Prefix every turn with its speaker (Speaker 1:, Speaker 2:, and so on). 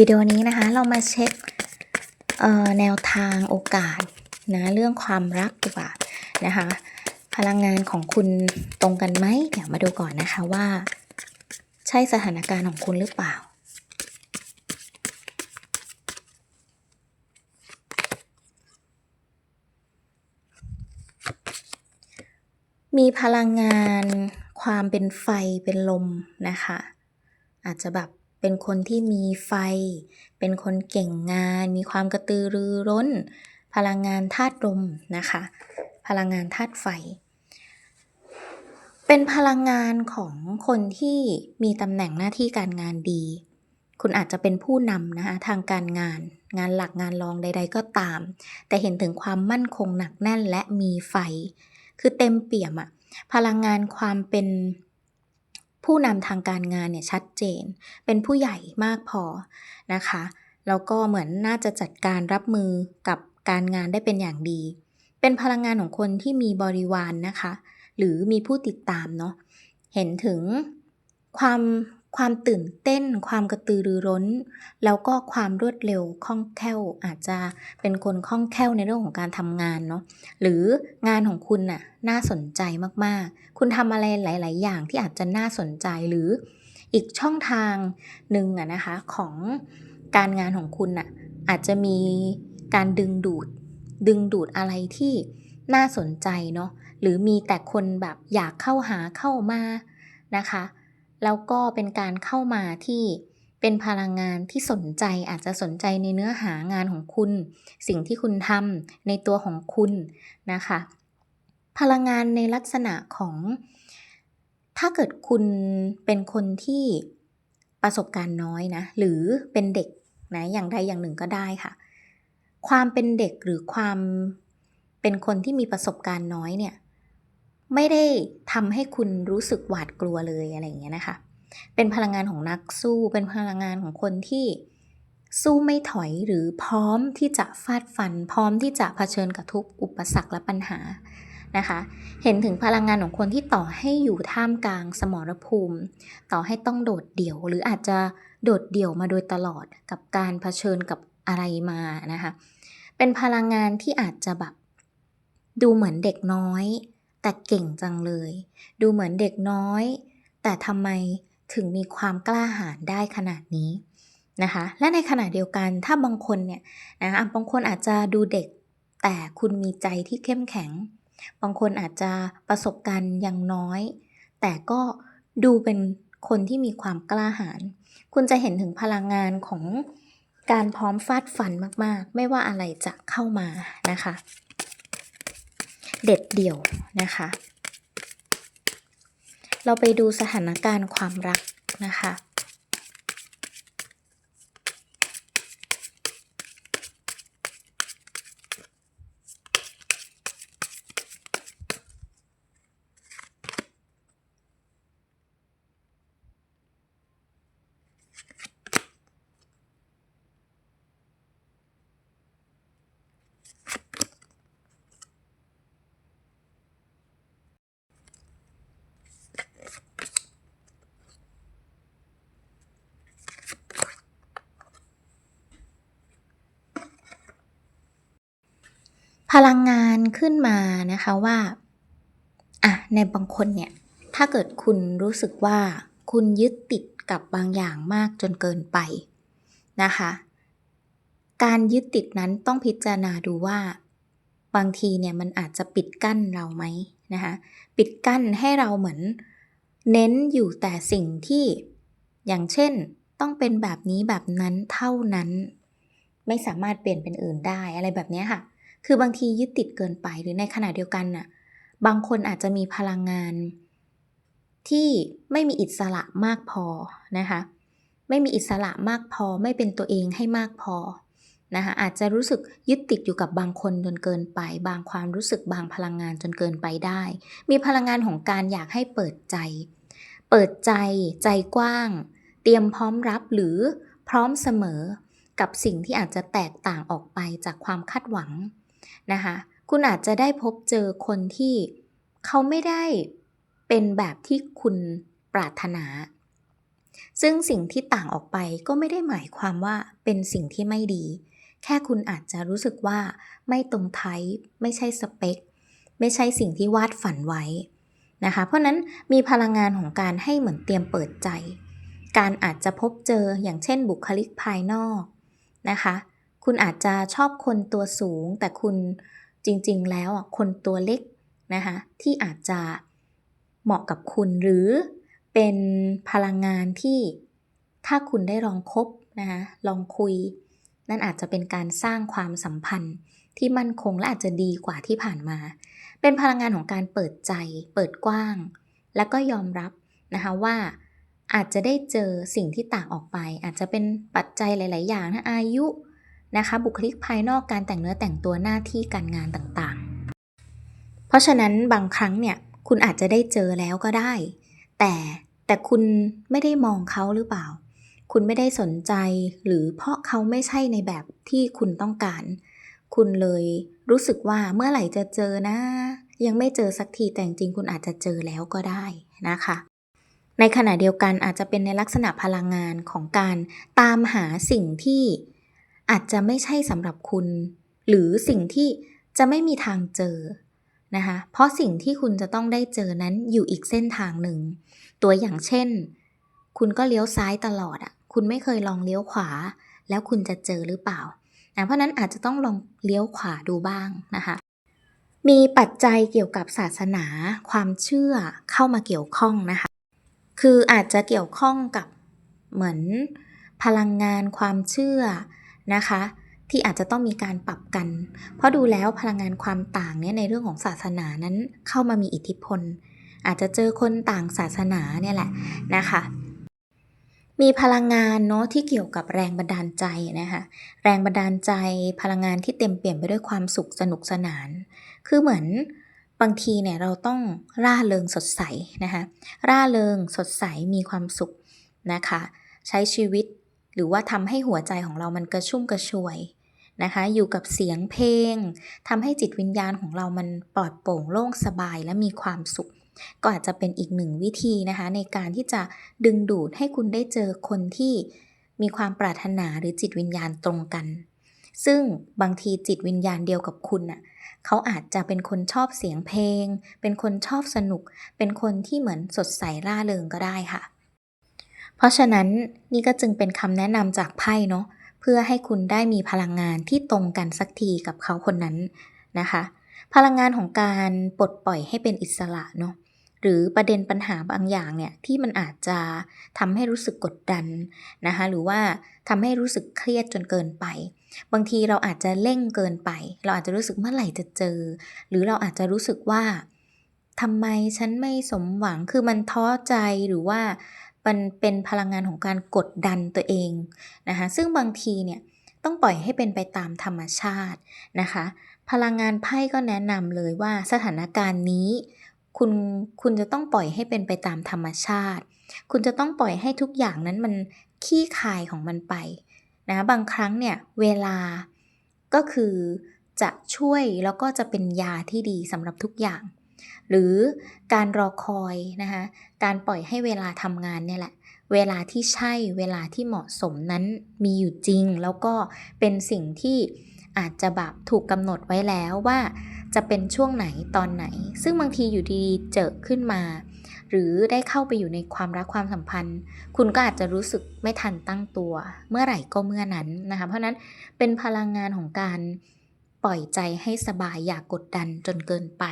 Speaker 1: วิดีโอนี้นะคะเรามาเช็คแนวทางโอกาสนะเรื่องความรักดีกว่านะคะพลังงานของคุณตรงกันไหมเดี๋ยวมาดูก่อนนะคะว่า ใช่สถานการณ์ของคุณหรือเปล่า มีพลังงานความเป็นไฟเป็นลมนะคะ อาจจะแบบ เป็นคนที่มีไฟ เป็นคนเก่งงาน มีความกระตือรือร้น พลังงานธาตุลมนะคะ พลังงานธาตุไฟ เป็นพลังงานของคนที่มีตำแหน่งหน้าที่การงานดี คุณอาจจะเป็นผู้นำนะคะทางการงาน งานหลักงานรองใด ๆ ก็ตาม แต่เห็นถึงความมั่นคงหนักแน่นและมีไฟ คือเต็มเปี่ยมอะพลังงานความเป็น ผู้นำทางการงานเนี่ยชัดเจน เป็นผู้ใหญ่มากพอนะคะ แล้วก็เหมือนน่าจะจัดการรับมือกับการงานได้เป็นอย่างดี เป็นพลังงานของคนที่มีบริวารนนะคะ หรือมีผู้ติดตามเนาะเห็นถึงความ ความตื่นเต้น ความกระตือรือร้น แล้วก็ความรวดเร็วคล่องแคล่วอาจจะเป็นคนคล่องแคล่วในเรื่องของการทำงานเนาะหรืองานของคุณน่ะน่าสนใจมากๆ คุณทำอะไรหลาย ๆ อย่างที่อาจจะน่าสนใจหรืออีกช่องทางหนึ่งอะนะคะของการงานของคุณน่ะอาจจะมีการดึงดูด ดึงดูดอะไรที่น่าสนใจเนาะหรือมีแต่คนแบบอยากเข้าหาเข้ามานะคะ แล้วก็เป็นการเข้ามาที่เป็นพลังงานที่สนใจอาจจะสนใจในเนื้อหางานของคุณ สิ่งที่คุณทำในตัวของคุณนะคะ พลังงานในลักษณะของ ถ้าเกิดคุณเป็นคนที่ประสบการณ์น้อยนะ หรือเป็นเด็กนะอย่างใดอย่างหนึ่งก็ได้ค่ะ ความเป็นเด็กหรือความเป็นคนที่มีประสบการณ์น้อยเนี่ย ไม่ได้ทำให้คุณรู้สึกหวาดกลัวเลยอะไรอย่างเงี้ยนะคะ เป็นพลังงานของนักสู้ เป็นพลังงานของคนที่สู้ไม่ถอยหรือพร้อมที่จะฟาดฟัน พร้อมที่จะเผชิญกับทุกอุปสรรคและปัญหานะคะ เห็นถึงพลังงานของคนที่ต่อให้อยู่ท่ามกลางสมรภูมิ ต่อให้ต้องโดดเดี่ยว หรืออาจจะโดดเดี่ยวมาโดยตลอดกับการเผชิญกับอะไรมานะคะ เป็นพลังงานที่อาจจะแบบดูเหมือนเด็กน้อย แต่เก่งจังเลย ดูเหมือนเด็กน้อย แต่ทำไมถึงมีความกล้าหาญได้ขนาดนี้นะคะ และในขณะเดียวกันถ้าบางคนเนี่ยนะคะบางคนอาจจะดูเด็ก แต่คุณมีใจที่เข้มแข็ง บางคนอาจจะประสบการณ์ยังน้อย แต่ก็ดูเป็นคนที่มีความกล้าหาญคุณจะเห็นถึงพลังงานของการพร้อมฟาดฟันมาก ๆ ไม่ว่าอะไรจะเข้ามานะคะ เด็ดเดี่ยวนะคะ เราไปดูสถานการณ์ความรักนะคะ พลังงานขึ้นมานะคะว่าอะในบางคนเนี่ย ถ้าเกิดคุณรู้สึกว่าคุณยึดติดกับบางอย่างมากจนเกินไปนะคะ การยึดติดนั้นต้องพิจารณาดูว่า บางทีเนี่ยมันอาจจะปิดกั้นเราไหมนะคะ ปิดกั้นให้เราเหมือนเน้นอยู่แต่สิ่งที่อย่างเช่นต้องเป็นแบบนี้แบบนั้นเท่านั้น ไม่สามารถเปลี่ยนเป็นอื่นได้อะไรแบบนี้ค่ะ คือบางทียึดติดเกินไปหรือในขณะเดียวกันน่ะ บางคนอาจจะมีพลังงาน ที่ไม่มีอิสระมากพอนะคะ ไม่มีอิสระมากพอไม่เป็นตัวเองให้มากพอนะคะอาจจะรู้สึกยึดติดอยู่กับบางคนจนเกินไป บางความรู้สึกบางพลังงานจนเกินไปได้ มีพลังงานของการอยากให้เปิดใจ เปิดใจใจกว้าง เตรียมพร้อมรับหรือพร้อมเสมอกับสิ่งที่อาจจะแตกต่างออกไปจากความคาดหวัง นะคะคุณอาจจะได้พบเจอคนที่เขาไม่ได้เป็นแบบที่คุณปรารถนา ซึ่งสิ่งที่ต่างออกไปก็ไม่ได้หมายความว่าเป็นสิ่งที่ไม่ดี แค่คุณอาจจะรู้สึกว่าไม่ตรงไทป์ไม่ใช่สเปค ไม่ใช่สิ่งที่วาดฝันไว้นะคะ เพราะนั้นมีพลังงานของการให้เหมือนเตรียมเปิดใจ การอาจจะพบเจออย่างเช่นบุคลิกภายนอกนะคะ คุณอาจจะชอบคนตัวสูง แต่คุณจริงๆ แล้วอะคนตัวเล็กนะคะที่อาจจะเหมาะกับคุณหรือเป็นพลังงานที่ถ้าคุณได้ลองคบนะคะลองคุย นั่นอาจจะเป็นการสร้างความสัมพันธ์ที่มั่นคงและอาจจะดีกว่าที่ผ่านมา เป็นพลังงานของการเปิดใจ เปิดกว้าง แล้วก็ยอมรับนะคะว่าอาจจะได้เจอสิ่งที่ต่างออกไป อาจจะเป็นปัจจัยหลาย ๆ อย่างนะอายุ นะคะ บุคลิกภายนอกการแต่งเนื้อแต่งตัวหน้าที่การงานต่างๆ เพราะฉะนั้นบางครั้งเนี่ยคุณอาจจะได้เจอแล้วก็ได้ แต่แต่คุณไม่ได้มองเขาหรือเปล่า คุณไม่ได้สนใจหรือเพราะเขาไม่ใช่ในแบบที่คุณต้องการ คุณเลยรู้สึกว่าเมื่อไหร่จะเจอนะ ยังไม่เจอสักทีแต่จริงคุณอาจจะเจอแล้วก็ได้นะคะ ในขณะเดียวกันอาจจะเป็นในลักษณะพลังงานของการตามหาสิ่งที่ อาจจะไม่ใช่สำหรับคุณ หรือสิ่งที่จะไม่มีทางเจอนะคะเพราะสิ่งที่คุณจะต้องได้เจอนั้นอยู่อีกเส้นทางหนึ่ง ตัวอย่างเช่น คุณก็เลี้ยวซ้ายตลอดอะ่ะคุณไม่เคยลองเลี้ยวขวา แล้วคุณจะเจอหรือเปล่านะเพราะนั้นอาจจะต้องลองเลี้ยวขวาดูบ้างนะคะมีปัจจัยเกี่ยวกับศาสนาความเชื่อเข้ามาเกี่ยวข้องนะคะ คืออาจจะเกี่ยวข้องกับเหมือนพลังงานความเชื่อ นะคะ ที่อาจจะต้องมีการปรับกัน เพราะดูแล้วพลังงานความต่างเนี่ยในเรื่องของศาสนานั้นเข้ามามีอิทธิพล อาจจะเจอคนต่างศาสนาเนี่ยแหละนะคะมีพลังงานเนาะที่เกี่ยวกับแรงบันดาลใจนะคะแรงบันดาลใจพลังงานที่เต็มเปี่ยมไปด้วยความสุขสนุกสนาน คือเหมือนบางทีเนี่ยเราต้องร่าเริงสดใสนะคะร่าเริงสดใสมีความสุขนะคะ ใช้ชีวิต หรือว่าทำให้หัวใจของเรามันกระชุ่มกระชวยนะคะ อยู่กับเสียงเพลงทำให้จิตวิญญาณของเรามันปลอดโปร่งโล่งสบายและมีความสุข ก็อาจจะเป็นอีกหนึ่งวิธีนะคะ ในการที่จะดึงดูดให้คุณได้เจอคนที่มีความปรารถนาหรือจิตวิญญาณตรงกัน ซึ่งบางทีจิตวิญญาณเดียวกับคุณน่ะเขาอาจจะเป็นคนชอบเสียงเพลง เป็นคนชอบสนุก เป็นคนที่เหมือนสดใสร่าเริงก็ได้ค่ะ เพราะฉะนั้นนี่ก็จึงเป็นคำแนะนำจากไพ่เนาะเพื่อให้คุณได้มีพลังงานที่ตรงกันสักทีกับเขาคนนั้นนะคะ พลังงานของการปลดปล่อยให้เป็นอิสระเนาะหรือประเด็นปัญหาบางอย่างเนี่ยที่มันอาจจะทำให้รู้สึกกดดันนะคะหรือว่าทำให้รู้สึกเครียดจนเกินไป บางทีเราอาจจะเร่งเกินไป เราอาจจะรู้สึกเมื่อไหร่จะเจอ หรือเราอาจจะรู้สึกว่าทำไมฉันไม่สมหวังคือมันท้อใจหรือว่า มันเป็นพลังงานของการกดดันตัวเองนะคะซึ่งบางทีเนี่ยต้องปล่อยให้เป็นไปตามธรรมชาตินะคะ พลังงานไพ่ก็แนะนำเลยว่าสถานการณ์นี้ คุณคุณจะต้องปล่อยให้เป็นไปตามธรรมชาติ คุณจะต้องปล่อยให้ทุกอย่างนั้นมันขี้คายของมันไปนะบางครั้งเนี่ยเวลาก็คือจะช่วยแล้วก็จะเป็นยาที่ดีสำหรับทุกอย่าง หรือการรอคอยนะคะการปล่อยให้เวลาทำงานเนี่ยแหละ เวลาที่ใช่เวลาที่เหมาะสมนั้นมีอยู่จริง แล้วก็เป็นสิ่งที่อาจจะแบบถูกกำหนดไว้แล้วว่าจะเป็นช่วงไหนตอนไหน ซึ่งบางทีอยู่ดีๆเจอขึ้นมา หรือได้เข้าไปอยู่ในความรักความสัมพันธ์ คุณก็อาจจะรู้สึกไม่ทันตั้งตัว เมื่อไหร่ก็เมื่อนั้นนะคะเพราะนั้นเป็นพลังงานของการปล่อยใจให้สบายอย่ากกดดันจนเกินไป